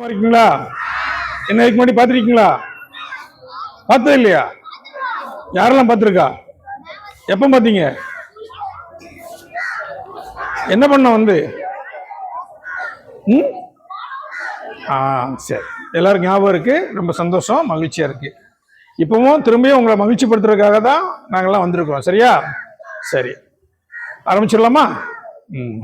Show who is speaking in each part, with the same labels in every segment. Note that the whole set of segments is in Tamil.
Speaker 1: இருக்கீங்களா? என்ன இதுக்கு முன்னாடி பார்த்துருக்கீங்களா? பார்த்தது இல்லையா? யாரெல்லாம் பார்த்துருக்கா? எப்போ பார்த்தீங்க? என்ன பண்ண வந்து? ம்? ஆ சரி. எல்லாருக்கும் ஞாபகம் இருக்குது ரொம்ப சந்தோஷம் மகிழ்ச்சியாக இருக்குது இப்போவும் திரும்பியும் உங்களை மகிழ்ச்சிப்படுத்துறதுக்காக தான் நாங்கள்லாம் வந்திருக்கோம். சரியா? சரி. ஆரம்பிச்சிடலாமா? ம்.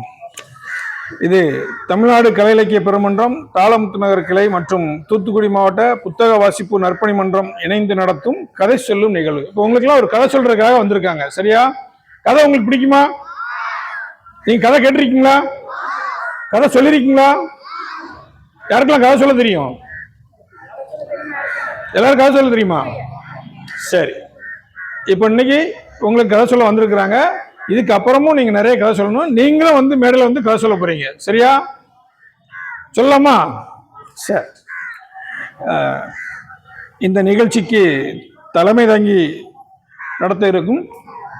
Speaker 1: இது தமிழ்நாடு கலை இலக்கிய பெருமன்றம் தாளமுத்து நகர் கிளை மற்றும் தூத்துக்குடி மாவட்ட புத்தக வாசிப்பு நற்பணி மன்றம் இணைந்து நடத்தும் கதை சொல்லும் நிகழ்வு. இப்போ உங்களுக்குலாம் ஒரு கதை சொல்றதுக்காக வந்திருக்காங்க. சரியா? கதை உங்களுக்கு பிடிக்குமா? நீங்க கதை கேட்டிருக்கீங்களா? கதை சொல்லியிருக்கீங்களா யாருக்கெல்லாம் கதை சொல்ல தெரியும்? எல்லாரும் கதை சொல்ல தெரியுமா? சரி. இப்போ இன்னைக்கு உங்களுக்கு கதை சொல்ல வந்திருக்கிறாங்க. இதுக்கு அப்புறமும் நீங்க நிறைய கதை சொல்லணும். நீங்களும் வந்து மேடையில் வந்து கதை சொல்ல போறீங்க. சரியா? சொல்லலாமா? சரி. இந்த நிகழ்ச்சிக்கு தலைமை தாங்கி நடத்த இருக்கும்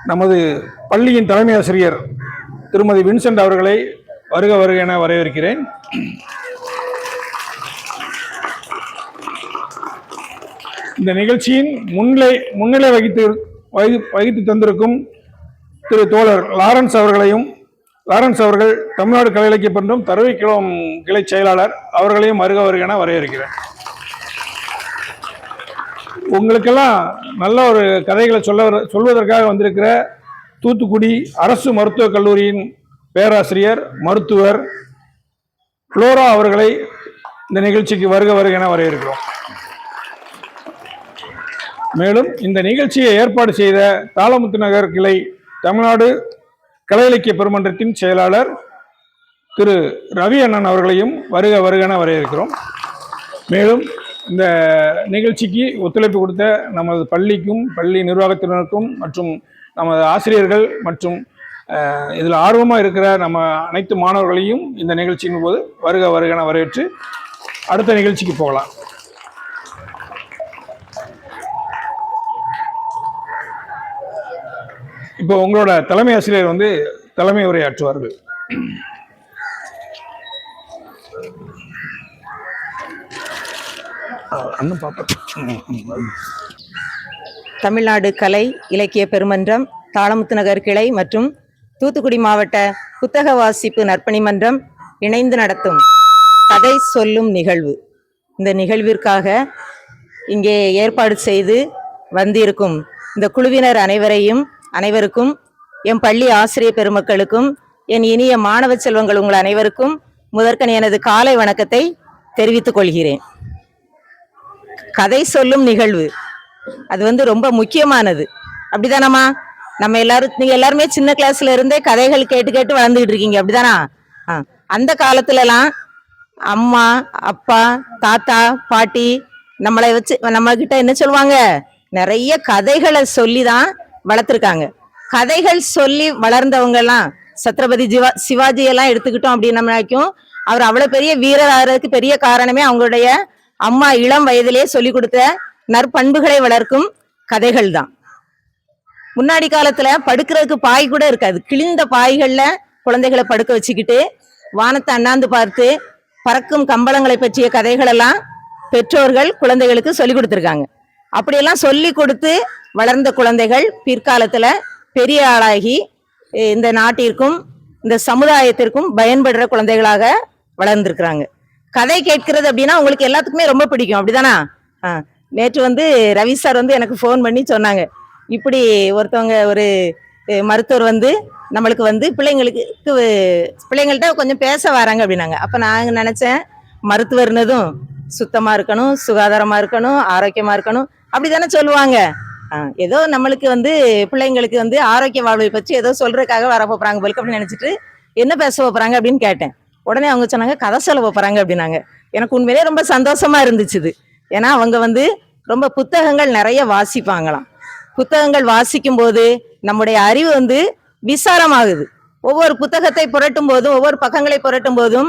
Speaker 1: நமது பள்ளியின் தலைமை ஆசிரியர் திருமதி வின்சென்ட் அவர்களை வருக வருக என வரவேற்கிறேன். இந்த நிகழ்ச்சியின் முன்னிலை முன்னிலை வகித்து வகி- வகித்து தந்திருக்கும் திரு தோழர் லாரன்ஸ் அவர்களையும் லாரன்ஸ் அவர்கள் தமிழ்நாடு கலை இலக்கிய பன்றம் தருவைக்குளம் கிளை செயலாளர் அவர்களையும் வருக வருக என வரையறுக்கிறேன் உங்களுக்கெல்லாம் நல்ல ஒரு கதைகளை சொல்ல சொல்வதற்காக வந்திருக்கிற தூத்துக்குடி அரசு மருத்துவக் கல்லூரியின் பேராசிரியர் மருத்துவர் புளோரா அவர்களை இந்த நிகழ்ச்சிக்கு வருக வருக என வரையிருக்கிறோம் மேலும் இந்த நிகழ்ச்சியை ஏற்பாடு செய்த தாளமுத்து நகர் கிளை தமிழ்நாடு கலை இலக்கிய பெருமன்றத்தின் செயலாளர் திரு ரவி அண்ணன் அவர்களையும் வருக வருகன வரையிருக்கிறோம் மேலும் இந்த நிகழ்ச்சிக்கு ஒத்துழைப்பு கொடுத்த நமது பள்ளிக்கும் பள்ளி நிர்வாகத்தினருக்கும் மற்றும் நமது ஆசிரியர்கள் மற்றும் இதில் ஆர்வமாக இருக்கிற நம்ம அனைத்து மாணவர்களையும் இந்த நிகழ்ச்சியின் போது வருக வருகன வரவேற்று அடுத்த நிகழ்ச்சிக்கு போகலாம். இப்போ உங்களோட தலைமை ஆசிரியர் வந்து தலைமை உரையாற்றுவார்கள். அண்ணன் பாப்பா.
Speaker 2: தமிழ்நாடு கலை இலக்கிய பெருமன்றம் தாளமுத்து நகர் கிளை மற்றும் தூத்துக்குடி மாவட்ட புத்தக வாசிப்பு நற்பணி மன்றம் இணைந்து நடத்தும் கதை சொல்லும் நிகழ்வு. இந்த நிகழ்விற்காக இங்கே ஏற்பாடு செய்து வந்திருக்கும் இந்த குழுவினர் அனைவரையும் அனைவருக்கும் என் பள்ளி ஆசிரியர் பெருமக்களுக்கும் என் இனிய மாணவ செல்வங்கள் உங்கள் அனைவருக்கும் முதற்கன் எனது காலை வணக்கத்தை தெரிவித்துக் கொள்கிறேன். கதை சொல்லும் நிகழ்வு. அது வந்து ரொம்ப முக்கியமானது. அப்படிதானம்மா? நம்ம எல்லாரும் நீங்க எல்லாருமே சின்ன கிளாஸ்ல இருந்தே கதைகள் கேட்டு கேட்டு வளர்ந்துகிட்டு இருக்கீங்க. அப்படிதானா? ஆ, அந்த காலத்துலலாம் அம்மா அப்பா தாத்தா பாட்டி நம்மளை வச்சு நம்ம கிட்ட என்ன சொல்லுவாங்க? நிறைய கதைகளை சொல்லி தான் வளர்த்துருக்காங்க. கதைகள் சொல்லி வளர்ந்தவங்க எல்லாம் சத்ரபதி ஜிவா சிவாஜி எல்லாம் எடுத்துக்கிட்டோம் அப்படின்னம்னாக்கும் அவர் அவ்வளவு பெரிய வீரர் ஆகிறதுக்கு பெரிய காரணமே அவங்களுடைய அம்மா இளம் வயதிலே சொல்லி கொடுத்த நற்பண்புகளை வளர்க்கும் கதைகள் தான். முன்னாடி காலத்துல படுக்கிறதுக்கு பாய் கூட இருக்காது. கிழிந்த பாய்கள்ல குழந்தைகளை படுக்க வச்சுக்கிட்டு வானத்தை அண்ணாந்து பார்த்து பறக்கும் கம்பளங்களை பற்றிய கதைகள் எல்லாம் பெற்றோர்கள் குழந்தைகளுக்கு சொல்லி கொடுத்துருக்காங்க. அப்படியெல்லாம் சொல்லி கொடுத்து வளர்ந்த குழந்தைகள் பிற்காலத்துல பெரிய ஆளாகி இந்த நாட்டிற்கும் இந்த சமுதாயத்திற்கும் பயன்படுற குழந்தைகளாக வளர்ந்துருக்குறாங்க. கதை கேட்கிறது அப்படின்னா உங்களுக்கு எல்லாத்துக்குமே ரொம்ப பிடிக்கும். அப்படிதானா? ஆ, நேற்று வந்து ரவி சார் வந்து எனக்கு ஃபோன் பண்ணி சொன்னாங்க. இப்படி ஒருத்தவங்க ஒரு மருத்துவர் வந்து நம்மளுக்கு வந்து பிள்ளைங்களுக்கு பிள்ளைங்கள்ட்ட கொஞ்சம் பேச வராங்க அப்படின்னாங்க. அப்போ நான் நினச்சேன் மருத்துவர்னதும் சுத்தமாக இருக்கணும் சுகாதாரமாக இருக்கணும் ஆரோக்கியமாக இருக்கணும். அப்படிதானே சொல்லுவாங்க. ஏதோ நம்மளுக்கு வந்து பிள்ளைங்களுக்கு வந்து ஆரோக்கிய வாழ்வை பற்றி ஏதோ சொல்றதுக்காக வர போறாங்க போலுக்கு அப்படின்னு நினைச்சிட்டு என்ன பேச போறாங்க அப்படின்னு கேட்டேன். உடனே அவங்க சொன்னாங்க கதை சொல்ல போறாங்க அப்படின்னாங்க. எனக்கு உண்மையிலேயே ரொம்ப சந்தோஷமா இருந்துச்சு இது. ஏன்னா அவங்க வந்து ரொம்ப புத்தகங்கள் நிறைய வாசிப்பாங்களாம். புத்தகங்கள் வாசிக்கும் போது நம்முடைய அறிவு வந்து விசாலமாகுது ஒவ்வொரு புத்தகத்தை புரட்டும் போதும் ஒவ்வொரு பக்கங்களை புரட்டும் போதும்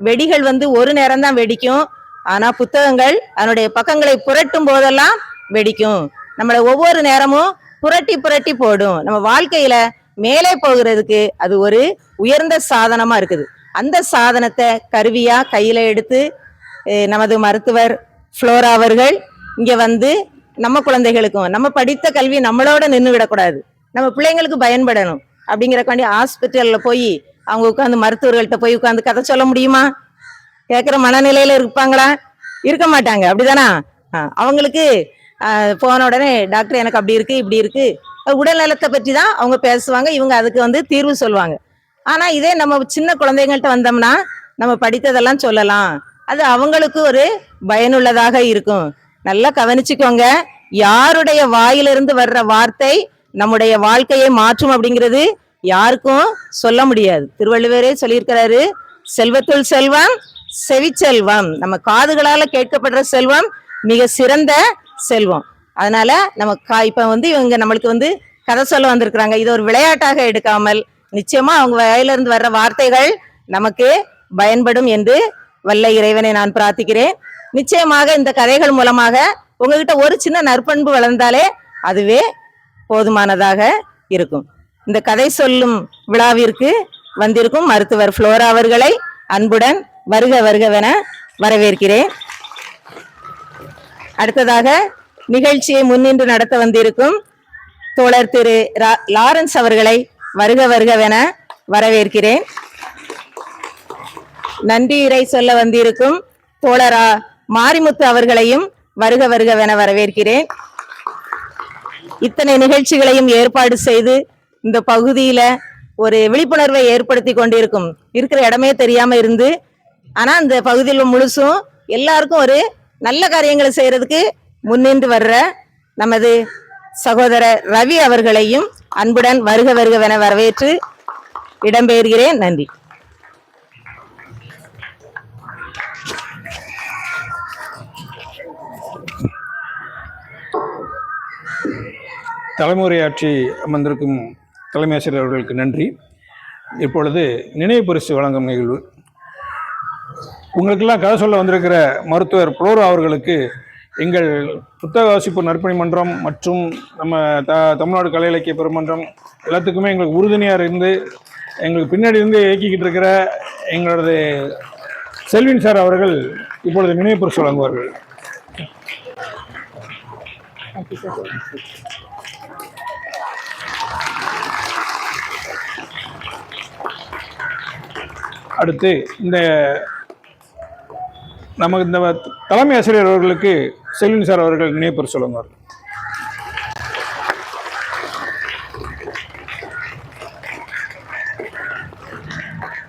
Speaker 2: வெடிகள் வந்து ஒரு நேரம் தான் வெடிக்கும். ஆனா புத்தகங்கள் அதனுடைய பக்கங்களை புரட்டும் போதெல்லாம் வெடிக்கும். நம்மளை ஒவ்வொரு நேரமும் புரட்டி புரட்டி போடும். நம்ம வாழ்க்கையில மேலே போகிறதுக்கு அது ஒரு உயர்ந்த சாதனமா இருக்குது. அந்த சாதனத்தை கருவியா கையில எடுத்து நமது மருத்துவர் ஃப்ளோரா அவர்கள் இங்க வந்து நம்ம குழந்தைகளுக்கும் நம்ம படித்த கல்வி நம்மளோட நின்று விடக்கூடாது. நம்ம பிள்ளைங்களுக்கு பயன்படணும் அப்படிங்கிறக்காண்டி ஹாஸ்பிட்டல்ல போய் அவங்க உட்காந்து மருத்துவர்கள்ட்ட போய் உட்காந்து கதை சொல்ல முடியுமா? கேட்குற மனநிலையில இருப்பாங்களா? இருக்க மாட்டாங்க. அப்படிதானா? ஆ, அவங்களுக்கு போன உடனே டாக்டர் எனக்கு அப்படி இருக்கு இப்படி இருக்கு. உடல் நலத்தை பற்றி தான் அவங்க பேசுவாங்க இவங்க அதுக்கு வந்து தீர்வு சொல்லுவாங்க. ஆனா இதே நம்ம சின்ன குழந்தைங்கள்ட்ட வந்தோம்னா நம்ம படித்ததெல்லாம் சொல்லலாம். அது அவங்களுக்கு ஒரு பயனுள்ளதாக இருக்கும். நல்லா கவனிச்சுக்கோங்க யாருடைய வாயிலிருந்து வர்ற வார்த்தை நம்முடைய வாழ்க்கையை மாற்றும் அப்படிங்கிறது யாருக்கும் சொல்ல முடியாது. திருவள்ளுவரே சொல்லியிருக்கிறாரு செல்வத்துள் செல்வம் செவிச்செல்வம். நம்ம காதுகளால கேட்கப்படுற செல்வம் மிக சிறந்த செல்வம். அதனால நம்ம இப்போ இப்ப வந்து இவங்க நம்மளுக்கு வந்து கதை சொல்ல வந்திருக்கிறாங்க. இது ஒரு விளையாட்டாக எடுக்காமல் நிச்சயமா அவங்க வாயிலிருந்து வர்ற வார்த்தைகள் நமக்கு பயன்படும் என்று வல்ல இறைவனை நான் பிரார்த்திக்கிறேன். நிச்சயமாக இந்த கதைகள் மூலமாக உங்ககிட்ட ஒரு சின்ன நற்பண்பு வளர்ந்தாலே அதுவே போதுமானதாக இருக்கும். இந்த கதை சொல்லும் விழாவிற்கு வந்திருக்கும் மருத்துவர் ஃப்ளோரா அவர்களை அன்புடன் வருக வருகவென வரவேற்கிறேன். அடுத்ததாக நிகழ்ச்சியை முன்னின்று நடத்த வந்திருக்கும் தோழர் திரு லாரன்ஸ் அவர்களை வருக வருகவென வரவேற்கிறேன். நன்றி இறை சொல்ல வந்திருக்கும் தோழரா மாரிமுத்து அவர்களையும் வருக வருகவென வரவேற்கிறேன். இத்தனை நிகழ்ச்சிகளையும் ஏற்பாடு செய்து இந்த பகுதியில ஒரு விழிப்புணர்வை ஏற்படுத்தி கொண்டிருக்கும். இருக்கிற இடமே தெரியாம இருந்து ஆனா இந்த பகுதியில் முழுசும் எல்லாருக்கும் ஒரு நல்ல காரியங்களை செய்யறதுக்கு முன்னின்று வர்ற நமது சகோதரர் ரவி அவர்களையும் அன்புடன் வருக வருகவென வரவேற்று இடம்பெயர்கிறேன். நன்றி.
Speaker 1: தலைமுறையாற்றி அமர்ந்திருக்கும் தலைமை ஆசிரியர் அவர்களுக்கு நன்றி. இப்பொழுது நினைவு பரிசு வழங்கும் நிகழ்வு உங்களுக்கெல்லாம் கதை சொல்ல வந்திருக்கிற மருத்துவர் புளோரா அவர்களுக்கு எங்கள் புத்தக வாசிப்பு நற்பணி மன்றம் மற்றும் நம்ம த தமிழ்நாடு கலை இலக்கிய பெருமன்றம் எல்லாத்துக்குமே எங்களுக்கு உறுதுணையாக இருந்து எங்களுக்கு பின்னாடி இருந்து இயக்கிக்கிட்டு இருக்கிற எங்களது செல்வின் சார் அவர்கள் இப்பொழுது நினைவு பரிசு வழங்குவார்கள். அடுத்து இந்த நமக்கு இந்த தலைமை ஆசிரியர் அவர்களுக்கு செல்வின் சார் அவர்கள் நினைப்பர் சொல்லுங்க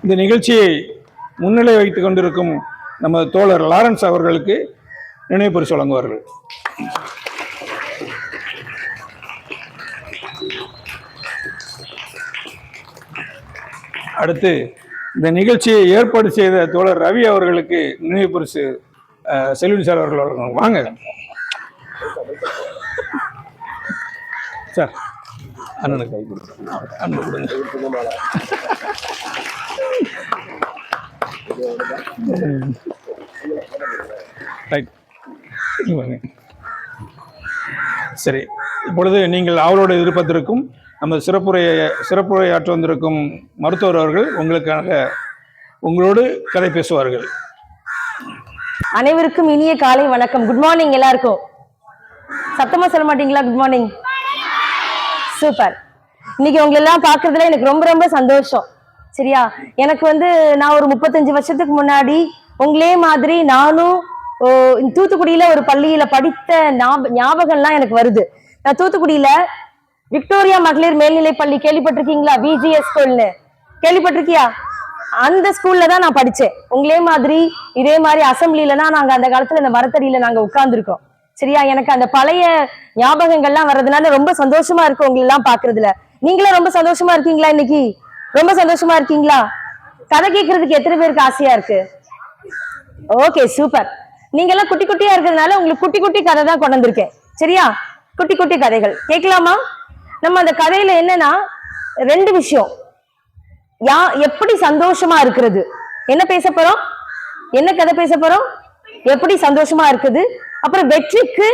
Speaker 1: இந்த நிகழ்ச்சியை முன்னிலை வைத்துக் கொண்டிருக்கும் நமது தோழர் லாரன்ஸ் அவர்களுக்கு நினைப்பரிசு வழங்குவார்கள். அடுத்து இந்த நிகழ்ச்சியை ஏற்பாடு செய்த தோழர் ரவி அவர்களுக்கு நினைவு பரிசு அஹ், சார் அவர்கள் வழங்குவாங்க வாங்க. சார் அண்ணனுக்கு கை கொடுங்க. அண்ணன் கொடுங்க. ரைட். வாங்க. சரி இப்பொழுது நீங்கள் அவரோட எதிர்பார்த்திருக்கும் நமது சிறப்புரையை சிறப்புரையாற்ற வந்திருக்கும் மருத்துவர் அவர்கள் உங்களுக்காக உங்களோடு கதை பேசுவார்கள்.
Speaker 3: அனைவருக்கும் இனிய காலை வணக்கம். குட் மார்னிங் எல்லாருக்கும். சத்தமா சொல்ல மாட்டீங்களா? குட் மார்னிங் சூப்பர் இன்னைக்கு உங்களை எல்லாம் பார்க்கறதுல எனக்கு ரொம்ப ரொம்ப சந்தோஷம். சரியா? எனக்கு வந்து நான் ஒரு முப்பத்தஞ்சு வருஷத்துக்கு முன்னாடி உங்களே மாதிரி நானும் தூத்துக்குடியில ஒரு பள்ளியில படித்த ஞாபகம் ஞாபகம்லாம் எனக்கு வருது. நான் தூத்துக்குடியில விக்டோரியா மகளிர் மேல்நிலைப்பள்ளி கேள்விப்பட்டிருக்கீங்களா? விஜிஎஸ் ஸ்கூல்னு கேள்விப்பட்டிருக்கியா? அந்த ஸ்கூல்ல தான் நான் படிச்சேன். உங்களே மாதிரி இதே மாதிரி அசம்பிளில தான் நாங்க அந்த காலத்துல இந்த மரத்தடியில நாங்க உட்கார்ந்துருக்கோம். சரியா? எனக்கு அந்த பழைய ஞாபகங்கள்லாம் வர்றதுனால ரொம்ப சந்தோஷமா இருக்கு உங்களை எல்லாம் பாக்குறதுல நீங்களும் ரொம்ப சந்தோஷமா இருக்கீங்களா இன்னைக்கு? ரொம்ப சந்தோஷமா இருக்கீங்களா? கதை கேட்கறதுக்கு எத்தனை பேருக்கு ஆசையா இருக்கு? Okay super. நீங்க எல்லாம் குட்டி குட்டியா இருக்கிறதுனால உங்களுக்கு குட்டி குட்டி கதை தான் கொண்டு வந்திருக்கேன். சரியா? குட்டி குட்டி கதைகள். கேட்கலாமா? நம்ம அந்த கதையில என்னன்னா ரெண்டு விஷயம். யா எப்படி சந்தோஷமா இருக்கிறது? என்ன பேச போறோம்? என்ன கதை பேச போறோம்? எப்படி சந்தோஷமா இருக்குது? அப்புறம் வெற்றிக்கு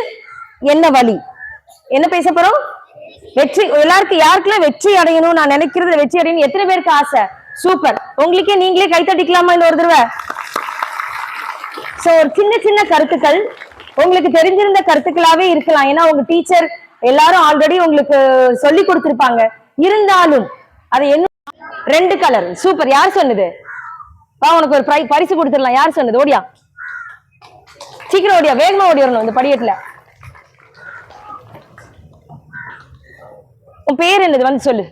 Speaker 3: என்ன வழி? என்ன பேச போறோம்? வெற்றி எல்லாருக்கும் யாருக்கெல்லாம் வெற்றி அடையணும் நான் நினைக்கிறது வெற்றி அடையணும் எத்தனை பேருக்கு ஆசை? சூப்பர். உங்களுக்கே நீங்களே கை தட்டிக்கலாமா இந்த ஒரு தடவை? சோ ஒரு சின்ன சின்ன கருத்துக்கள். உங்களுக்கு தெரிஞ்சிருந்த கருத்துக்களாவே இருக்கலாம். ஏன்னா உங்க டீச்சர் எல்லாரும் ஆல்ரெடி உங்களுக்கு சொல்லி கொடுத்திருப்பாங்க. இருந்தாலும் அது என்ன? ரெண்டு கலர் சூப்பர் யார் சொன்னது? வா உனக்கு ஒரு பரிசு கொடுத்துடலாம். யார் சொன்னது? ஓடியா. சீக்கிரம் ஓடியா. வேகமா ஓடி வரணும் இந்த படியேட்டுல உன் பேர் என்னது? வந்து சொல்லு.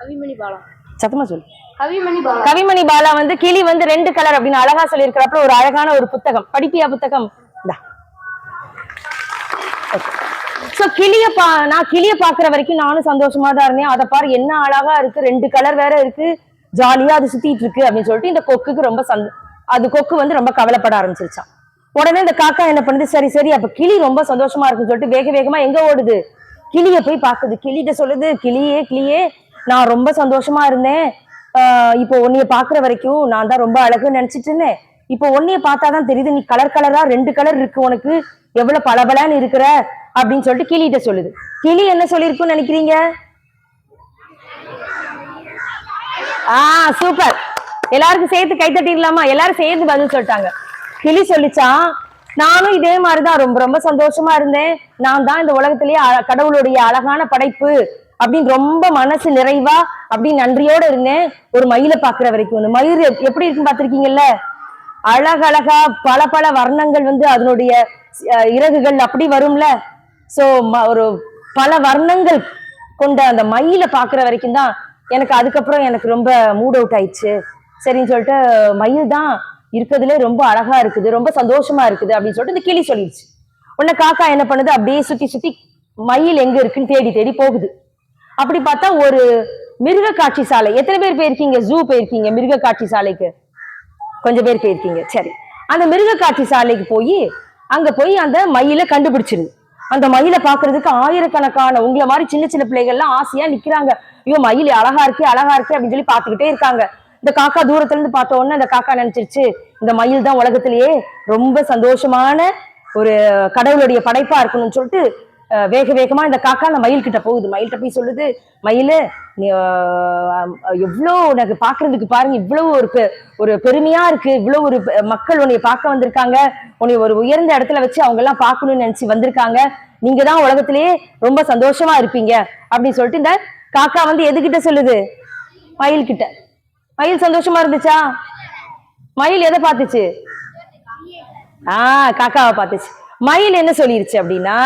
Speaker 4: கவிமணி பாலா.
Speaker 3: சத்தமா சொல்லு.
Speaker 4: கவிமணி பாலா.
Speaker 3: கவிமணி பாலா வந்து கிளி வந்து ரெண்டு கலர் அப்படின்னு அழகா சொல்லியிருக்கிறப்ப ஒரு அழகான ஒரு புத்தகம். படிப்பியா புத்தகம்? சோ கிளிய பா நான் கிளிய பாக்குற வரைக்கும் நானும் சந்தோஷமா தான் இருந்தேன். அதை பாரு என்ன அழகா இருக்கு. ரெண்டு கலர் வேற இருக்கு. ஜாலியா அது சுத்திட்டு இருக்கு அப்படின்னு சொல்லிட்டு இந்த கொக்குக்கு ரொம்ப சந்த அது கொக்கு வந்து ரொம்ப கவலைப்பட ஆரம்பிச்சிருச்சான் உடனே இந்த காக்கா என்ன பண்ணுது? சரி சரி அப்ப கிளி ரொம்ப சந்தோஷமா இருக்குன்னு சொல்லிட்டு வேக வேகமா எங்க ஓடுது? கிளிய போய் பாக்குது. கிளிகிட்ட சொல்லுது கிளியே கிளியே நான் ரொம்ப சந்தோஷமா இருந்தேன். ஆஹ் இப்போ உன்னைய பாக்குற வரைக்கும் நான் தான் ரொம்ப அழகுன்னு நினைச்சிட்டு இருந்தேன். இப்போ உன்னைய பார்த்தாதான் தெரியுது நீ கலர் கலரா ரெண்டு கலர் இருக்கு உனக்கு. எவ்வளவு பளபளன்னு இருக்கிற. அப்படின்னு சொல்லிட்டு கிளிகிட்ட சொல்லுது. கிளி என்ன சொல்லியிருக்குன்னு நினைக்கிறீங்க? ஆ சூப்பர் எல்லாருக்கும் சேர்த்து கை தட்டிடலாமா? எல்லாரும் சேர்ந்து பதில் சொல்லிட்டாங்க. கிளி சொல்லிச்சா நானும் இதே மாதிரிதான் ரொம்ப ரொம்ப சந்தோஷமா இருந்தேன். நான் தான் இந்த உலகத்திலேயே கடவுளுடைய அழகான படைப்பு அப்படின்னு ரொம்ப மனசு நிறைவா அப்படின்னு நன்றியோட இருந்தேன். ஒரு மயிலை பாக்குற வரைக்கும். இந்த மயில் எப்படி இருக்குன்னு பாத்திருக்கீங்கல்ல அழகழகா பல பல வர்ணங்கள் வந்து அதனுடைய இறகுகள் அப்படி வரும்ல? ஸோ ஒரு பல வர்ணங்கள் கொண்ட அந்த மயிலை பாக்குற வரைக்கும் தான் எனக்கு அதுக்கப்புறம் எனக்கு ரொம்ப மூட் அவுட் ஆயிடுச்சு. சரின்னு சொல்லிட்டு மயில் தான் இருக்கிறதுல ரொம்ப அழகா இருக்குது ரொம்ப சந்தோஷமா இருக்குது அப்படின்னு சொல்லிட்டு இந்த கிளி சொல்லிடுச்சு. உன்னை காக்கா என்ன பண்ணுது? அப்படியே சுத்தி சுத்தி மயில் எங்க இருக்குன்னு தேடி தேடி போகுது. அப்படி பார்த்தா ஒரு மிருக காட்சி சாலை. எத்தனை பேர் போயிருக்கீங்க? ஜூ போயிருக்கீங்க மிருக காட்சி சாலைக்கு? கொஞ்சம் பேர் போயிருக்கீங்க. சரி. அந்த மிருக காட்சி சாலைக்கு போய் அங்க போய் அந்த மயிலை கண்டுபிடிச்சிருது. அந்த மயிலை பாக்குறதுக்கு ஆயிரக்கணக்கான உங்களை மாதிரி சின்ன சின்ன பிள்ளைகள்லாம் ஆசையா நிக்கிறாங்க. ஐயோ மயில் அழகா இருக்கே அழகா இருக்கே அப்படின்னு சொல்லி பாத்துக்கிட்டே இருக்காங்க. இந்த காக்கா தூரத்துல இருந்து பார்த்த உடனே அந்த காக்கா நினைச்சிருச்சு இந்த மயில் தான் உலகத்திலேயே ரொம்ப சந்தோஷமான ஒரு கடவுளுடைய படைப்பா இருக்கணும்னு சொல்லிட்டு வேக வேகமா இந்த காக்கா அந்த மயில் கிட்ட போகுது. மயில்கிட்ட போய் சொல்லுது மயிலு நீ எவ்வளோ உனக்கு பாக்குறதுக்கு பாருங்க இவ்வளவு ஒரு ஒரு பெருமையா இருக்கு இவ்வளவு ஒரு மக்கள் உன்னை பார்க்க வந்திருக்காங்க உன்னை ஒரு உயர்ந்த இடத்துல வச்சு அவங்க எல்லாம் பார்க்கணும்னு நினைச்சு வந்திருக்காங்க நீங்க தான் உலகத்திலேயே ரொம்ப சந்தோஷமா இருப்பீங்க அப்படின்னு சொல்லிட்டு இந்த காக்கா வந்து எதுகிட்ட சொல்லுது? மயில் கிட்ட மயில் சந்தோஷமா இருந்துச்சா? மயில் எதை பார்த்துச்சு? ஆஹ் காக்காவை பார்த்துச்சு. மயில் என்ன சொல்லிருச்சு அப்படின்னா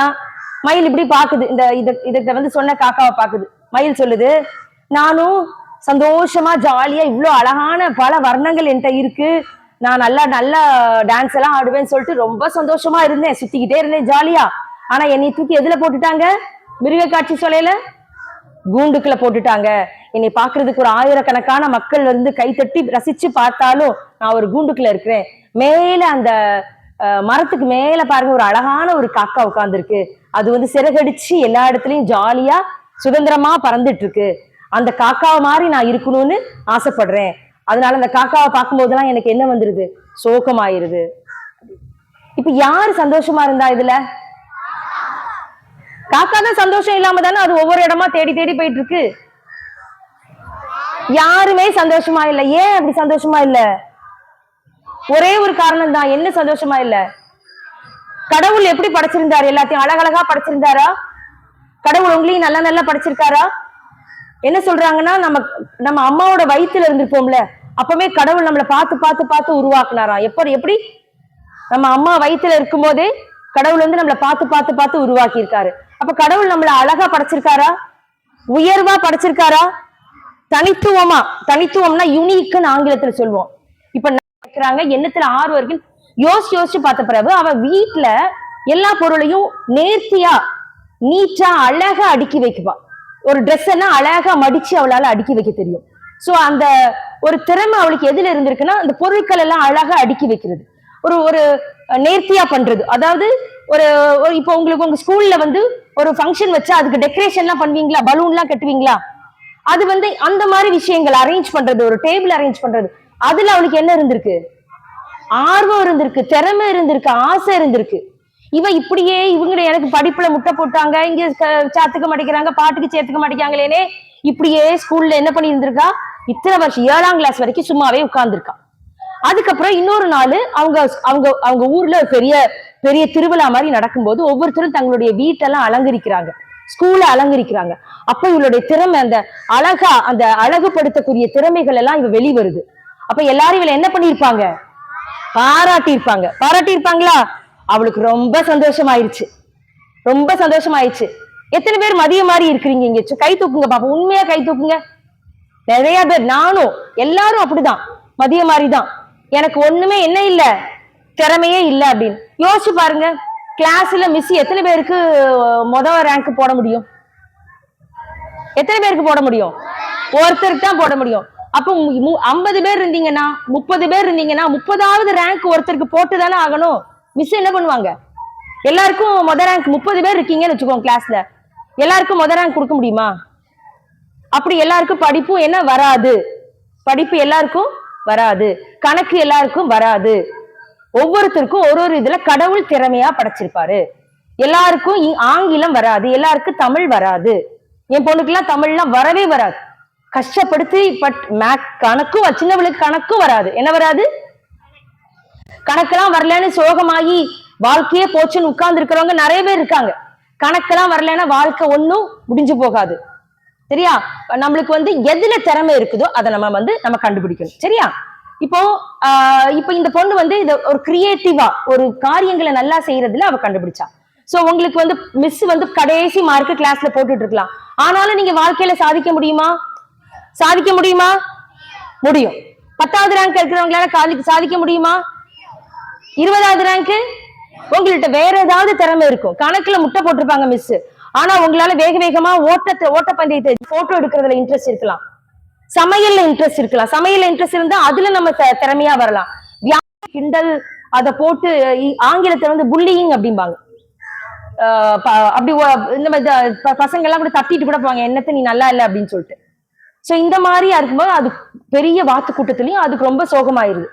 Speaker 3: மயில் இப்படி பாக்குது. இந்த இதை இதுகிட்ட வந்து சொன்ன காக்காவை பாக்குது. மயில் சொல்லுது நானும் சந்தோஷமா ஜாலியா இவ்வளோ அழகான பல வர்ணங்கள் என்கிட்ட இருக்கு. நான் நல்லா நல்லா டான்ஸ் எல்லாம் ஆடுவேன்னு சொல்லிட்டு ரொம்ப சந்தோஷமா இருந்தேன். சுத்திக்கிட்டே இருந்தேன் ஜாலியா. ஆனா என்னை தூக்கி எதுல போட்டுட்டாங்க? மிருக காட்சி சொல்லையில கூண்டுக்குள்ள போட்டுட்டாங்க. என்னை பாக்குறதுக்கு ஒரு ஆயிரக்கணக்கான மக்கள் வந்து கைத்தட்டி ரசிச்சு பார்த்தாலும் நான் ஒரு கூண்டுக்குள்ள இருக்கிறேன். மேல அந்த மரத்துக்கு மேல பாருங்க ஒரு அழகான ஒரு காக்கா உட்காந்துருக்கு அது வந்து சிறகடிச்சு எல்லா இடத்துலயும் ஜாலியா சுதந்திரமா பறந்துட்டு இருக்கு அந்த காக்காவை மாதிரி நான் இருக்கணும்னு ஆசைப்படுறேன். அதனால அந்த காக்காவை பார்க்கும்போதெல்லாம் எனக்கு என்ன வந்துருது? சோகமாயிருது. இப்ப யாரு சந்தோஷமா இருந்தா இதுல? காக்கா தான் சந்தோஷம் இல்லாம தானே அது ஒவ்வொரு இடமா தேடி தேடி போயிட்டு இருக்கு யாருமே சந்தோஷமா இல்ல. ஏன் அப்படி சந்தோஷமா இல்லை? ஒரே ஒரு காரணம் தான் என்ன சந்தோஷமா இல்ல? கடவுள் எப்படி படைச்சிருந்தாரு? எல்லாத்தையும் அழகழகா படைச்சிருந்தாரா? கடவுள் உங்களையும் நல்லா நல்லா படைச்சிருக்காரா? என்ன சொல்றாங்கன்னா நம்ம நம்ம அம்மாவோட வயிற்றுல இருந்திருப்போம்ல அப்பவே கடவுள் நம்மளை பார்த்து பார்த்து பார்த்து உருவாக்குனாரா? எப்படி எப்படி? நம்ம அம்மா வயிற்றுல இருக்கும்போதே கடவுள் வந்து நம்மளை பார்த்து பார்த்து பார்த்து உருவாக்கி இருக்காரு அப்ப கடவுள் நம்மள அழகா படைச்சிருக்காரா? உயர்வா படைச்சிருக்காரா? தனித்துவமா தனித்துவம்னா யுனிக்குன்னு ஆங்கிலத்துல சொல்லுவோம். இப்ப நினைக்கிறாங்க எண்ணத்துல ஆறு வரைக்கும் யோசிச்சு யோசிச்சு பார்த்த பிறகு அவ வீட்டுல எல்லா பொருளையும் நேர்த்தியா நீட்டா அழகா அடுக்கி வைக்குவா. ஒரு ட்ரெஸ் எல்லாம் அழகா மடிச்சு அவளால அடுக்கி வைக்க தெரியும். சோ அந்த ஒரு திறமை அவளுக்கு எதுல இருந்திருக்குன்னா அந்த பொருட்கள் எல்லாம் அழகா அடுக்கி வைக்கிறது. ஒரு ஒரு நேர்த்தியா பண்றது. அதாவது ஒரு இப்போ உங்களுக்கு உங்க ஸ்கூல்ல வந்து ஒரு ஃபங்க்ஷன் வச்சா அதுக்கு டெக்கரேஷன் எல்லாம் பண்ணுவீங்களா? பலூன்லாம் கட்டுவீங்களா? அது வந்து அந்த மாதிரி விஷயங்கள் அரேஞ்ச் பண்றது ஒரு டேபிள் அரேஞ்ச் பண்றது. அதுல அவளுக்கு என்ன இருந்திருக்கு? ஆர்வம் இருந்திருக்கு திறமை இருந்திருக்கு ஆசை இருந்திருக்கு. இவ இப்படியே இவங்க எனக்கு படிப்புல முட்டை போட்டாங்க இங்க க- சாத்துக்க மாட்டேங்கிறாங்க பாட்டுக்கு சேர்த்துக்க மாட்டேங்கிறாங்களேனே இப்படியே ஸ்கூல்ல என்ன பண்ணி இருந்திருக்கா இத்தனை வருஷம் ஏழாம் கிளாஸ் வரைக்கும் சும்மாவே உட்கார்ந்துருக்கா. அதுக்கப்புறம் இன்னொரு நாள் அவங்க அவங்க அவங்க ஊர்ல பெரிய பெரிய திருவிழா மாதிரி நடக்கும்போது ஒவ்வொருத்தரும் தங்களுடைய வீட்டெல்லாம் அலங்கரிக்கிறாங்க. ஸ்கூல அலங்கரிக்கிறாங்க. அப்ப இவளுடைய திறமை அந்த அழகா அந்த அழகுபடுத்தக்கூடிய திறமைகள் எல்லாம் இவ வெளிவருது. அப்ப எல்லாரும் இவளை என்ன பண்ணிருப்பாங்க பாராட்டி இருப்பாங்க பாராட்டி இருப்பாங்களா அவளுக்கு ரொம்ப சந்தோஷமாயிருச்சு. ரொம்ப சந்தோஷமாயிருச்சு. எத்தனை பேர் மதிய மாதிரி இருக்கிறீங்க இங்க? கை தூக்குங்க பாப்போம் உண்மையா கை தூக்குங்க? நிறைய பேர் நானும் எல்லாரும் அப்படிதான். மதிய மாதிரி தான் எனக்கு ஒண்ணுமே என்ன இல்ல. திறமையே இல்ல அப்படின்னு. யோசிச்சு பாருங்க. கிளாஸ்ல மிஸ் எத்தனை பேருக்கு மொத ரேங்க் போட முடியும்? எத்தனை பேருக்கு போட முடியும்? ஒருத்தருக்கு தான் போட முடியும். அப்போ ஐம்பது பேர் இருந்தீங்கன்னா முப்பது பேர் இருந்தீங்கன்னா முப்பதாவது ரேங்க் ஒருத்தருக்கு போட்டு தானே ஆகணும். மிஸ் என்ன பண்ணுவாங்க? எல்லாருக்கும் முத ரேங்க் முப்பது பேர் இருக்கீங்கன்னு வச்சுக்கோங்க கிளாஸ்ல எல்லாருக்கும் முத ரேங்க் கொடுக்க முடியுமா? அப்படி எல்லாருக்கும் படிப்பும் என்ன? வராது. படிப்பு எல்லாருக்கும் வராது. கணக்கு எல்லாருக்கும் வராது. ஒவ்வொருத்தருக்கும் ஒரு ஒரு இதுல கடவுள் திறமையா படைச்சிருப்பாரு. எல்லாருக்கும் இ- ஆங்கிலம் வராது. எல்லாருக்கும் தமிழ் வராது. என் பொண்ணுக்கெல்லாம் தமிழ்லாம் வரவே வராது. கஷ்டப்படுத்தி பட் மேக் கணக்கும் சின்னவளுக்கு கணக்கும் வராது. என்ன வராது? கணக்கெல்லாம் வரலன்னு சோகமாகி வாழ்க்கையே போச்சுன்னு உட்கார்ந்து இருக்கிறவங்க நிறைய பேர் இருக்காங்க. கணக்கெல்லாம் வரலன்னா வாழ்க்கை ஒண்ணும் முடிஞ்சு போகாது. சரியா? நம்மளுக்கு வந்து எதுல திறமை இருக்குதோ அதை நம்ம வந்து நம்ம கண்டுபிடிக்கணும். சரியா? இப்போ ஆஹ் இப்போ இந்த பொண்ணு வந்து இந்த ஒரு கிரியேட்டிவா ஒரு காரியங்களை நல்லா செய்யறதுல அவ கண்டுபிடிச்சா. சோ உங்களுக்கு வந்து மிஸ் வந்து கடைசி மார்க்கு கிளாஸ்ல போட்டுட்டு இருக்கலாம். ஆனாலும் நீங்க வாழ்க்கையில சாதிக்க முடியுமா? சாதிக்க முடியுமா? முடியும். பத்தாவது ரேங்க் இருக்கிறவங்களால காதிக்கு சாதிக்க முடியுமா? இருபதாவது ரேங்க் உங்கள்ட்ட வேற ஏதாவது திறமை இருக்கும். கணக்குல முட்டை போட்டிருப்பாங்க மிஸ் ஆனா உங்களால வேக வேகமா ஓட்டத்தை ஓட்டப்பந்தயத்தை போட்டோ எடுக்கிறதுல இன்ட்ரெஸ்ட் இருக்கலாம். சமையல்ல இன்ட்ரெஸ்ட் இருக்கலாம். சமையல்ல இன்ட்ரெஸ்ட் இருந்தா அதுல நம்ம திறமையா வரலாம். கிண்டல் அதை போட்டு ஆங்கிலத்தை ஆங்கிலத்துல வந்து புல்லிங் அப்படிம்பாங்க. ஆஹ் அப்படி இந்த மாதிரி பசங்க எல்லாம் கூட தட்டிட்டு கூட போவாங்க என்னத்த நீ நல்லா இல்லை அப்படின்னு சொல்லிட்டு. ஸோ இந்த மாதிரியா இருக்கும்போது அது பெரிய வாத்து கூட்டத்துலையும் அதுக்கு ரொம்ப சோகமாயிருது.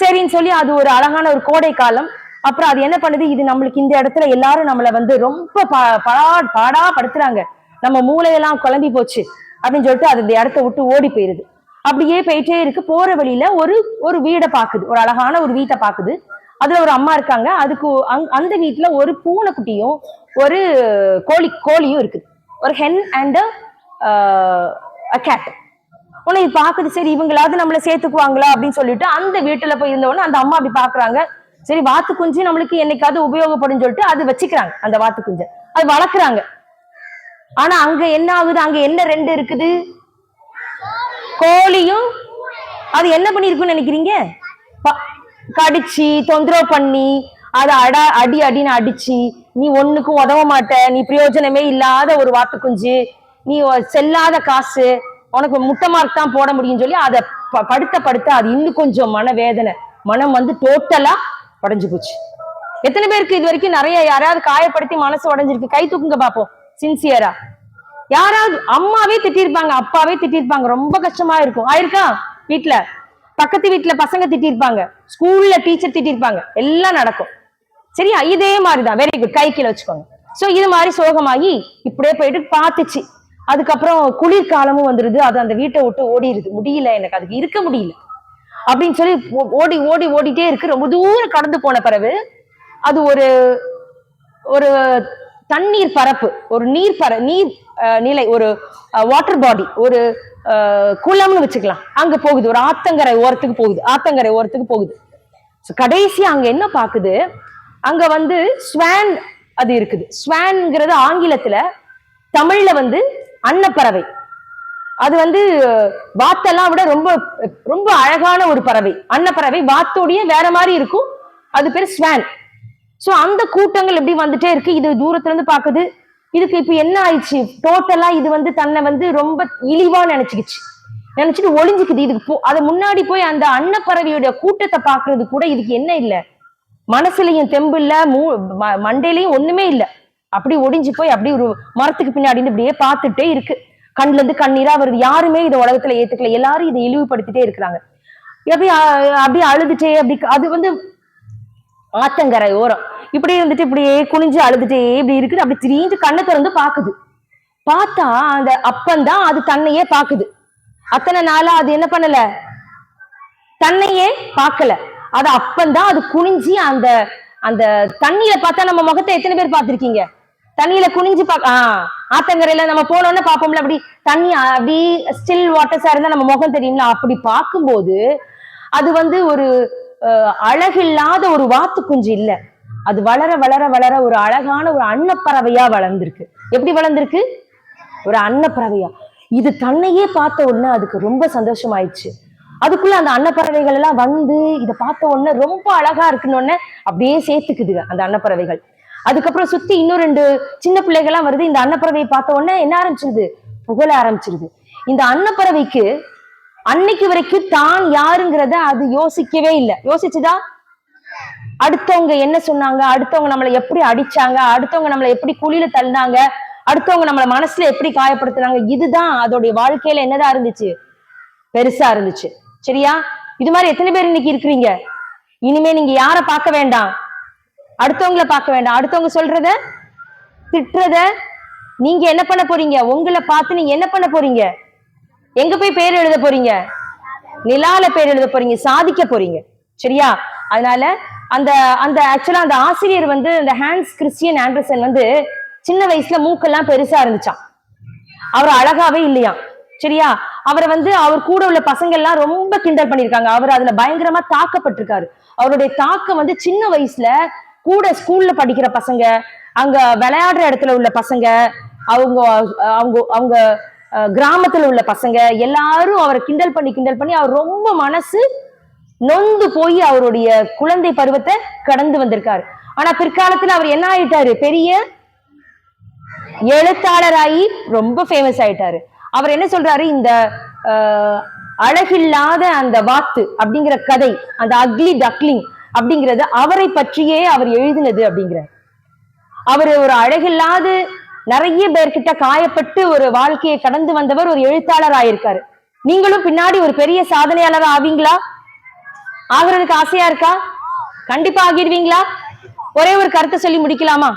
Speaker 3: சரின்னு சொல்லி அது ஒரு அழகான ஒரு கோடை காலம். அப்புறம் அது என்ன பண்ணுது? இது நம்மளுக்கு இந்த இடத்துல எல்லாரும் நம்மளை வந்து ரொம்ப பா- படா பாடா படுத்துறாங்க நம்ம மூளையெல்லாம் குழம்பி போச்சு அப்படின்னு சொல்லிட்டு அது இந்த இடத்த விட்டு ஓடி போயிருது. அப்படியே போயிட்டே இருக்கு. போற வழியில ஒரு ஒரு வீடை பாக்குது ஒரு அழகான ஒரு வீட்டை பாக்குது அதுல ஒரு அம்மா இருக்காங்க. அதுக்கு அங்- அந்த வீட்டுல ஒரு பூனைக்குட்டியும் ஒரு கோழி கோழியும் இருக்குது. ஒரு ஹென் அண்ட் கேட் உன்னை பார்க்குது பாக்குது சரி இவங்களாவது நம்மள சேர்த்துக்குவாங்களா அப்படின்னு சொல்லிட்டு அந்த வீட்டுல போய் இருந்தவொடனே அந்த அம்மா அப்படி பாக்குறாங்க சரி வாத்து குஞ்சு நம்மளுக்கு என்னைக்காவது உபயோகப்படும் சொல்லிட்டு அது வச்சுக்கிறாங்க அந்த வாத்து குஞ்சு. அது வளர்க்குறாங்க. ஆனா அங்க என்ன ஆகுது? அங்க என்ன ரெண்டு இருக்குது? கோழியும் அது என்ன பண்ணிருக்குன்னு நினைக்கிறீங்க? கடிச்சு தொந்தரவு பண்ணி அதை அட அடி அடின்னு அடிச்சு நீ ஒண்ணுக்கும் உதவ மாட்ட நீ பிரயோஜனமே இல்லாத ஒரு வாத்து குஞ்சு நீ செல்லாத காசு உனக்கு முட்டை மார்க் தான் போட முடியும்னு சொல்லி அதை ப- படுத்த படுத்த அது இன்னும் கொஞ்சம் மனவேதனை. மனம் வந்து டோட்டலா உடஞ்சு போச்சு. எத்தனை பேருக்கு இது வரைக்கும் நிறைய யாராவது காயப்படுத்தி மனசு உடஞ்சிருக்கு? கை தூக்குங்க பாப்போம். சின்சியரா யாராவது அம்மாவே திட்டிருப்பாங்க அப்பாவே திட்டிருப்பாங்க. ரொம்ப கஷ்டமா இருக்கும். ஆயிருக்கா? வீட்ல. பக்கத்து வீட்டுல பசங்க திட்டிருப்பாங்க. ஸ்கூல்ல டீச்சர் திட்டிருப்பாங்க. எல்லாம் நடக்கும். சரியா? இதே மாதிரிதான். வெரி குட் கை கீழே வச்சுக்கோங்க. சோ இது மாதிரி சோகமாகி இப்படியே போயிட்டு பாத்துச்சு அதுக்கப்புறம் குளிர்காலமும் வந்துருது. அது அந்த வீட்டை விட்டு ஓடிடுது முடியல எனக்கு. அதுக்கு இருக்க முடியல. அப்படின்னு சொல்லி ஓ- ஓடி ஓடி ஓடிட்டே இருக்கு. ரொம்ப தூரம் கடந்து போன பிறகு அது ஒரு ஒரு தண்ணீர் பரப்பு. ஒரு நீர் பர நீர் நிலை. ஒரு வாட்டர் பாடி ஒரு குளம்னு வச்சுக்கலாம். அங்க போகுது. ஒரு ஆத்தங்கரை ஓரத்துக்கு போகுது. ஆத்தங்கரை ஓரத்துக்கு போகுது. கடைசியா அங்க என்ன பாக்குது? அங்க வந்து ஸ்வான் அது இருக்குது. ஸ்வான்ங்கிறது ஆங்கிலத்துல தமிழ்ல வந்து அன்னப்பறவை. அது வந்து வாத்தெல்லாம் விட ரொம்ப ரொம்ப அழகான ஒரு பறவை. அன்னப்பறவை வாத்தோடைய வேற மாதிரி இருக்கும். அது பேர் ஸ்வான். ஸோ அந்த கூட்டங்கள் எப்படி வந்துட்டே இருக்கு? இது தூரத்துல இருந்து பாக்குது. இதுக்கு இப்ப என்ன ஆயிடுச்சு? டோட்டலா இது வந்து தன்னை வந்து ரொம்ப இழிவா நினைச்சுக்கிச்சு. நினைச்சிட்டு ஒளிஞ்சுக்குது இதுக்கு போ அது முன்னாடி போய் அந்த அன்னப்பறவையோட கூட்டத்தை பாக்குறது கூட இதுக்கு என்ன இல்லை? மனசுலயும் தெம்பு இல்ல மூ ம- மண்டையிலயும் ஒண்ணுமே இல்லை. அப்படி ஒடிஞ்சு போய் அப்படி ஒரு மரத்துக்கு பின்னாடி இப்படியே பார்த்துட்டே இருக்கு. கண்ணுல இருந்து கண்ணீரா வருது. யாருமே இதை உலகத்துல ஏத்துக்கல. எல்லாரும் இதை இழிவுபடுத்திட்டே இருக்கிறாங்க. அப்படி அப்படியே அழுதுட்டே அப்படி அது வந்து ஆத்தங்கரை ஓரம். இப்படியே வந்துட்டு இப்படியே குனிஞ்சு அழுதுட்டே இப்படி இருக்குது. அப்படி திடீர்னு கண்ணை திறந்து பாக்குது பார்த்தா அந்த அப்பந்தான் அது தன்னையே பாக்குது அத்தனை நாளா அது என்ன பண்ணல? தன்னையே பார்க்கல. அது அப்பந்தான் அது குனிஞ்சி அந்த அந்த தண்ணியில பார்த்தா நம்ம முகத்தை எத்தனை பேர் பார்த்திருக்கீங்க? தண்ணியில குனிஞ்சு பா ஆஹ் ஆத்தங்கரையில நம்ம போனோம்னா பார்ப்போம்ல அப்படி தண்ணி அப்படி ஸ்டில் வாட்டர்ஸா இருந்தா நம்ம முகம் தெரியும்ல அப்படி பார்க்கும்போது அது வந்து ஒரு அழகில்லாத ஒரு வாத்து குஞ்சு இல்ல. அது வளர வளர வளர ஒரு அழகான ஒரு அன்னப்பறவையா வளர்ந்துருக்கு. எப்படி வளர்ந்துருக்கு? ஒரு அன்னப்பறவையா. இது தன்னையே பார்த்த உடனே அதுக்கு ரொம்ப சந்தோஷமாயிடுச்சு. அதுக்குள்ள அந்த அன்னப்பறவைகள் எல்லாம் வந்து இதை பார்த்த உடனே ரொம்ப அழகா இருக்குன்னு உடனே அப்படியே சேர்த்துக்குதுங்க அந்த அன்னப்பறவைகள். அதுக்கப்புறம் சுத்தி இன்னும் ரெண்டு சின்ன பிள்ளைகள்லாம் வருது. இந்த அன்னப்பறவையை பார்த்த உடனே என்ன ஆரம்பிச்சிருது? புகழ ஆரம்பிச்சிருது. இந்த அன்னப்பறவைக்கு அன்னைக்கு வரைக்கும் தான் யாருங்கிறத அது யோசிக்கவே இல்லை. யோசிச்சுதா? அடுத்தவங்க என்ன சொன்னாங்க? அடுத்தவங்க நம்மளை எப்படி அடிச்சாங்க? அடுத்தவங்க நம்மளை எப்படி குழியில தள்ளினாங்க? அடுத்தவங்க நம்மள மனசுல எப்படி காயப்படுத்துனாங்க? இதுதான் அதோடைய வாழ்க்கையில என்னதான் இருந்துச்சு? பெருசா இருந்துச்சு. சரியா? இது மாதிரி எத்தனை பேர் இன்னைக்கு இருக்கிறீங்க? இனிமே நீங்க யார பார்க்க வேண்டாம்? அடுத்தவங்கள பார்க்க வேண்டாம். அடுத்தவங்க சொல்றத திட்டுறத நீங்க என்ன பண்ண போறீங்க? உங்களை பார்த்து நீங்க என்ன பண்ண போறீங்க? எங்க போய் பேர் எழுத போறீங்க? நிலால பேர் எழுத போறீங்க சாதிக்க போறீங்க. சரியா? அதனால அந்த அந்த ஆக்சுவலா அந்த ஆசிரியர் வந்து இந்த ஹான்ஸ் கிறிஸ்டியன் ஆண்டர்சன் வந்து சின்ன வயசுல மூக்கெல்லாம் பெருசா இருந்துச்சான் அவர் அழகாவே இல்லையாம். சரியா? அவரை வந்து அவர் கூட உள்ள பசங்க எல்லாம் ரொம்ப கிண்டல் பண்ணிருக்காங்க அவர் அதுல பயங்கரமா தாக்கப்பட்டிருக்காரு. அவருடைய தாக்கம் வந்து சின்ன வயசுல கூட ஸ்கூல்ல படிக்கிற பசங்க அங்க விளையாடுற இடத்துல உள்ள பசங்க அவங்க அவங்க அவங்க கிராமத்துல உள்ள பசங்க எல்லாரும் அவரை கிண்டல் பண்ணி கிண்டல் பண்ணி அவர் ரொம்ப மனசு நொந்து போய் அவருடைய குழந்தை பருவத்தை கடந்து வந்திருக்காரு. ஆனா பிற்காலத்துல அவர் என்ன ஆயிட்டாரு? பெரிய எழுத்தாளராகி ரொம்ப ஃபேமஸ் ஆயிட்டாரு. அவர் என்ன சொல்றாரு? இந்த அழகில்லாத அந்த வாத்து அப்படிங்கிற கதை அந்த அக்லி டக்லிங் அப்படிங்கிறது அவரை பற்றியே அவர் எழுதினது அப்படிங்கிறார். அவர் ஒரு அழகில்லாத நிறைய பேர்கிட்ட காயப்பட்டு ஒரு வாழ்க்கையை கடந்து வந்தவர் ஒரு எழுத்தாளர் ஆயிருக்காரு நீங்களும் பின்னாடி ஒரு பெரிய சாதனையாளர் ஆவீங்களா? ஆகுறதுக்கு ஆசையா இருக்கா? கண்டிப்பா ஆகிடுவீங்களா? ஒரே ஒரு கருத்தை சொல்லி முடிக்கலாமா?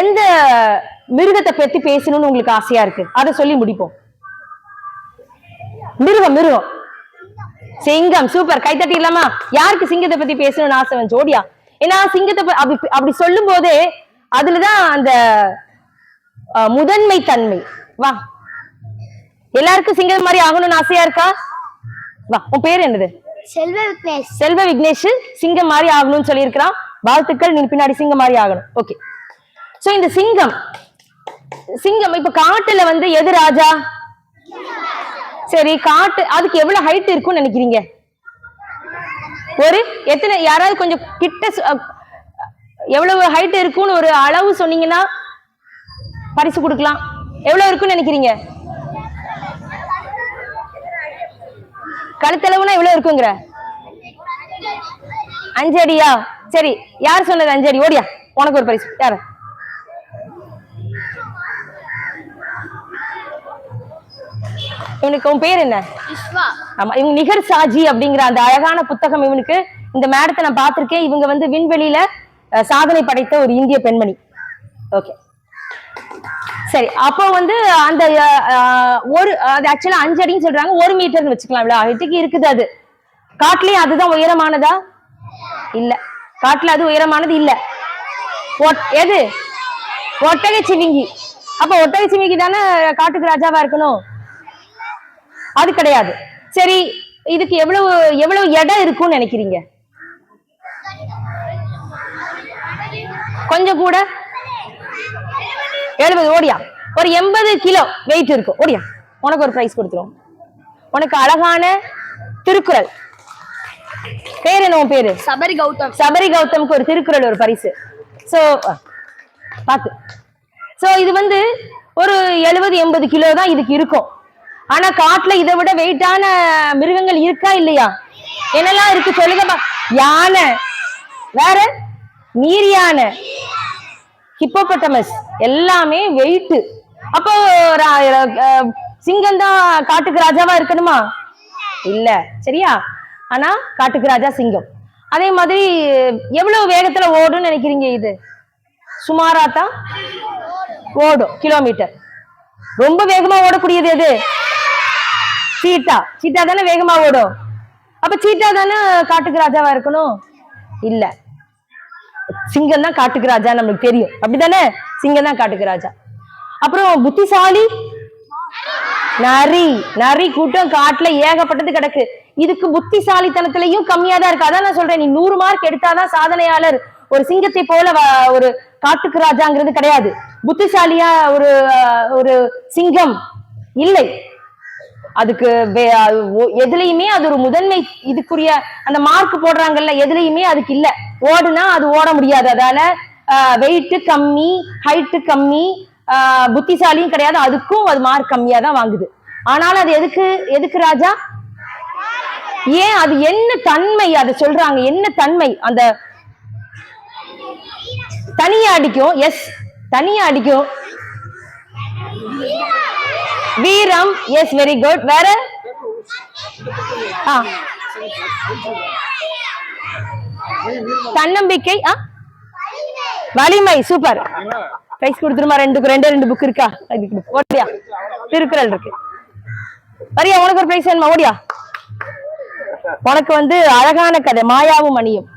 Speaker 3: எந்த மிருகத்தை பத்தி பேசணும்னு உங்களுக்கு ஆசையா இருக்கு? அதை சொல்லி முடிப்போம். மிருகம் மிருகம். சிங்கம் சூப்பர். கை தட்டிடலாமா யாருக்கு சிங்கத்தை பத்தி பேசணும்னு ஆசை வந்து ஓடியா ஏன்னா சிங்கத்தை அப்படி அப்படி சொல்லும் போதே அதுலதான் அந்த முதன்மை தன்மை. வா. எல்லாருக்கும் சிங்கம் மாதிரி ஆகணும்னு ஆசையா இருக்கா? வா உன் பேர் என்னது?
Speaker 4: செல்வ விக்னேஷ்.
Speaker 3: செல்வ விக்னேஷ் சிங்கம் மாதிரி ஆகணும்னு சொல்லியிருக்கிறான். வாழ்த்துக்கள் நீ பின்னாடி சிங்கம் மாதிரி ஆகணும். ஓகே. சோ இந்த சிங்கம் சிங்கம் இப்ப காட்டுல வந்து எது ராஜா? சரி காட்டு அதுக்கு எவ்வளவு ஹைட் இருக்கும்னு நினைக்கிறீங்க? ஒரு எத்தனை யாராவது கொஞ்சம் கிட்ட எவ்வளவு ஹைட் இருக்கும்னு ஒரு அளவு சொன்னீங்கன்னா பரிசு கொடுக்கலாம். எவ்வளவு இருக்கும்னு நினைக்கிறீங்க? கழுத்தளவுனா எவ்வளவு இருக்குங்கிற? அஞ்சடியா? சரி யார் சொன்னது அஞ்சடி? ஓடியா உனக்கு ஒரு பரிசு. யாரு? இவனுக்கு உன் பேர் என்ன? ஆமா இவங்க நிகர் சாஜி அப்படிங்கிற அந்த அழகான புத்தகம் இவனுக்கு. இந்த மேடத்தை நான் பார்த்திருக்கேன். இவங்க வந்து விண்வெளியில சாதனை படைத்த ஒரு இந்திய பெண்மணி. ஓகே சரி அப்போ வந்து அந்த ஒரு அது ஆக்சுவலா அஞ்சு அடின்னு சொல்றாங்க. ஒரு மீட்டர்னு வச்சுக்கலாம் இவ்வளவு ஹைட்டுக்கு இருக்குது அது. காட்டுலயும் அதுதான் உயரமானதா? இல்ல. காட்டுல அது உயரமானது இல்ல. எது? ஒட்டகை சிவிங்கி அப்ப ஒட்டகை சிவிங்கி தானே காட்டுக்கு ராஜாவா இருக்கணும்? அது கிடையாது. சரி இதுக்கு எவ்வளவு எவ்வளவு எடை இருக்கும்னு நினைக்கிறீங்க? கொஞ்சம் கூட. எழுபது ஓடியா. ஒரு எண்பது கிலோ வெயிட் இருக்கும் ஓடியா. உனக்கு ஒரு பிரைஸ் கொடுத்துரும் உனக்கு அழகான திருக்குறள். பேர் என்ன உன் பேரு?
Speaker 4: சபரி கௌதம்.
Speaker 3: சபரி கௌதம்க்கு ஒரு திருக்குறள் ஒரு பரிசு. சோ பாத்து. சோ இது வந்து ஒரு எழுபது எண்பது கிலோ தான் இதுக்கு இருக்கும். ஆனா காட்டுல இதை விட வெயிட்டான மிருகங்கள் இருக்கா இல்லையா? என்னெல்லாம் இருக்கு சொல்லுங்க யானை. வேற? நீர் யானை ஹிப்போபட்டமஸ் எல்லாமே வெயிட்டு அப்போ சிங்கம் தான் காட்டுக்கு ராஜாவா இருக்கணுமா? இல்ல. சரியா? ஆனா காட்டுக்கு ராஜா சிங்கம். அதே மாதிரி எவ்வளவு வேகத்துல ஓடும்னு நினைக்கிறீங்க இது? சுமாரா தான்? ஓடும். கிலோமீட்டர். ரொம்ப வேகமா ஓடக்கூடியது எது? சீட்டா. சீட்டா தானே வேகமா ஓடும். அப்ப சீட்டா தானே காட்டுக்கு ராஜாவா இருக்கணும்? இல்ல. சிங்கம் தான் காட்டுக்கு ராஜா நம்மளுக்கு தெரியும். அப்படிதானே சிங்கம் தான் காட்டுக்கு ராஜா. அப்புறம் புத்திசாலி? நரி. நரி கூட்டம் காட்டுல ஏகப்பட்டது கிடக்கு. இதுக்கு புத்திசாலித்தனத்திலையும் கம்மியா தான் இருக்கு. அதான் நான் சொல்றேன். நீ நூறு மார்க் எடுத்தாதான் சாதனையாளர். ஒரு சிங்கத்தை போல ஒரு காட்டுக்கு ராஜாங்கிறது கிடையாது. புத்திசாலியா ஒரு ஒரு சிங்கம் இல்லை. அதுக்கு வே- அது எதுலயுமே அது ஒரு முதன்மை இதுக்குரிய அந்த மார்க் போடுறாங்கல்ல எதுலயுமே அதுக்கு இல்ல. ஓடுனா அது ஓட முடியாது. அதால வெயிட்டு கம்மி ஹைட்டு கம்மி புத்திசாலியும் கிடையாது. அதுக்கும் அது மார்க் கம்மியா தான் வாங்குது. ஆனாலும் அது எதுக்கு எதுக்கு ராஜா? ஏன் அது என்ன தன்மை? அதை சொல்றாங்க. என்ன தன்மை? அந்த தனியா அடிக்கும். எஸ் தனியா அடிக்கும். வீரம். எஸ் வெரி குட் வேற? ஆ. தன்னம்பிக்கை ஆ? வலிமை சூப்பர் பிரைஸ் கொடுத்துருமா ரெண்டுக்கு? ரெண்டே ரெண்டு புக் இருக்கா? ஓடியா? திருக்குறள் இருக்கு. வரியா உனக்கு ஒரு பிரைஸ் வேணுமா? ஓடியா? உனக்கு வந்து அழகான கதை மாயாவும் மணியும்.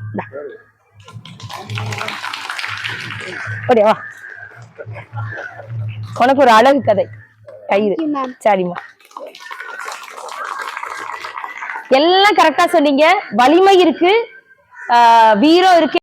Speaker 3: ஓடியா வா. உனக்கு ஒரு அழகு கதை.
Speaker 4: Ma'am.
Speaker 3: சரிம்மா. எல்லாம் கரெக்டா சொன்னீங்க. வலிமை இருக்கு. வீரம் இருக்கு.